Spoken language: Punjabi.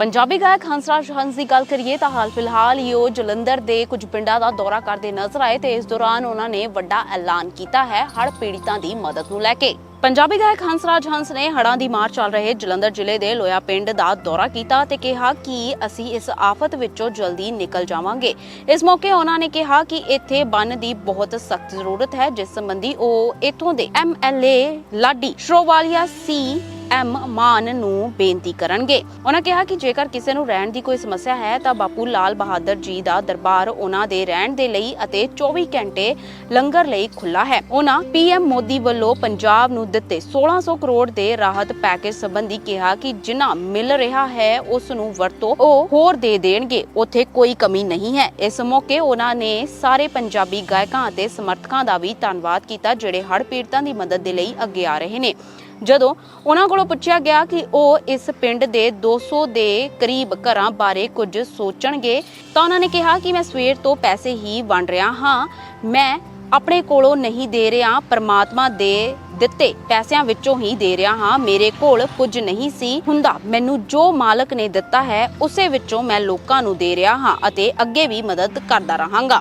ਪੰਜਾਬੀ ਗਾਇਕ ਹੰਸਰਾਜ ਹੰਸ ਦੀ ਗੱਲ ਕਰੀਏ ਤਾਂ ਹਾਲ ਫਿਲਹਾਲ ਹੀ ਉਹ ਜਲੰਧਰ ਦੇ ਕੁਝ ਪਿੰਡਾਂ ਦਾ ਦੌਰਾ ਕਰਦੇ ਨਜ਼ਰ ਆਏ ਤੇ ਇਸ ਦੌਰਾਨ ਉਹਨਾਂ ਨੇ ਵੱਡਾ ਐਲਾਨ ਕੀਤਾ ਹੈ ਹੜ੍ਹ ਪੀੜਤਾਂ ਦੀ ਮਦਦ ਨੂੰ ਲੈ ਕੇ। ਪੰਜਾਬੀ ਗਾਇਕ ਹੰਸਰਾਜ ਹੰਸ ਨੇ ਹੜਾਂ ਦੀ ਮਾਰ ਚੱਲ ਰਹੇ ਜਲੰਧਰ ਜ਼ਿਲ੍ਹੇ ਦੇ ਲੋਇਆ ਪਿੰਡ ਦਾ ਦੌਰਾ ਕੀਤਾ ਤੇ ਕਿਹਾ ਕਿ ਅਸੀਂ ਇਸ ਆਫਤ ਵਿੱਚੋਂ ਜਲਦੀ ਨਿਕਲ ਜਾਵਾਂਗੇ। ਇਸ ਮੌਕੇ ਉਹਨਾਂ ਨੇ ਕਿਹਾ ਕਿ ਇੱਥੇ ਬੰਨ ਦੀ ਬਹੁਤ ਸਖਤ ਜ਼ਰੂਰਤ ਹੈ, ਜਿਸ ਸੰਬੰਧੀ ਉਹ ਇਥੋਂ ਦੇ MLA Ladi Sherowalia C M Mann ਨੂੰ ਬੇਨਤੀ ਕਰਨਗੇ। ਉਹਨਾਂ ਕਿਹਾ ਕਿ ਜੇਕਰ ਕਿਸੇ ਨੂੰ ਰਹਿਣ ਦੀ ਕੋਈ ਸਮੱਸਿਆ ਹੈ, ਤਾਂ ਬਾਪੂ ਲਾਲ ਬਹਾਦਰ ਜੀ ਦਾ ਦਰਬਾਰ ਉਹਨਾਂ ਦੇ ਰਹਿਣ ਦੇ ਲਈ ਅਤੇ 24 ਘੰਟੇ ਲੰਗਰ ਲਈ ਖੁੱਲਾ ਹੈ। ਉਹਨਾਂ ਪੀਐਮ ਮੋਦੀ ਵੱਲੋਂ ਪੰਜਾਬ ਨੂੰ ਦਿੱਤੇ 1600 ਕਰੋੜ ਦੇ ਰਾਹਤ ਪੈਕੇਜ ਸੰਬੰਧੀ ਕਿਹਾ ਕਿ ਜਿੰਨਾ ਮਿਲ ਰਿਹਾ ਹੈ, ਉਸ ਨੂੰ ਵਰਤੋ ਉਹ ਹੋਰ ਦੇ ਦੇਣਗੇ। ਉੱਥੇ ਕੋਈ ਕਮੀ ਨਹੀਂ ਹੈ। ਇਸ ਮੌਕੇ ਉਹਨਾਂ ਨੇ ਸਾਰੇ ਪੰਜਾਬੀ ਗਾਇਕਾਂ ਅਤੇ ਸਮਰਥਕਾਂ ਦਾ ਵੀ ਧੰਨਵਾਦ ਕੀਤਾ, ਜਿਹੜੇ ਹੜ੍ਹ ਪੀੜਤਾਂ ਦੀ ਮਦਦ ਦੇ ਲਈ ਅੱਗੇ ਆ ਰਹੇ ਨੇ। ਜਦੋਂ ਉਹਨਾਂ ਕੋਲੋਂ ਪੁੱਛਿਆ ਗਿਆ ਕਿ ਉਹ ਇਸ ਪਿੰਡ ਦੇ 200 ਦੇ ਕਰੀਬ ਘਰਾਂ ਬਾਰੇ ਕੁਝ ਸੋਚਣਗੇ, ਤਾਂ ਉਹਨਾਂ ਨੇ ਕਿਹਾ ਕਿ ਮੈਂ ਸਵੇਰ ਤੋਂ ਪੈਸੇ ਹੀ ਵੰਡ ਰਿਹਾ ਹਾਂ। ਮੈਂ ਆਪਣੇ ਕੋਲੋਂ ਨਹੀਂ ਦੇ ਰਿਹਾ, ਪਰਮਾਤਮਾ ਦੇ ਦਿੱਤੇ ਪੈਸਿਆਂ ਵਿੱਚੋਂ ਹੀ ਦੇ ਰਿਹਾ ਹਾਂ। ਮੇਰੇ ਕੋਲ ਕੁਝ ਨਹੀਂ ਸੀ ਹੁੰਦਾ। ਮੈਨੂੰ ਜੋ ਮਾਲਕ ਨੇ ਦਿੱਤਾ ਹੈ, ਉਸੇ ਵਿੱਚੋਂ ਮੈਂ ਲੋਕਾਂ ਨੂੰ ਦੇ ਰਿਹਾ ਹਾਂ ਅਤੇ ਅੱਗੇ ਵੀ ਮਦਦ ਕਰਦਾ ਰਹਾਂਗਾ।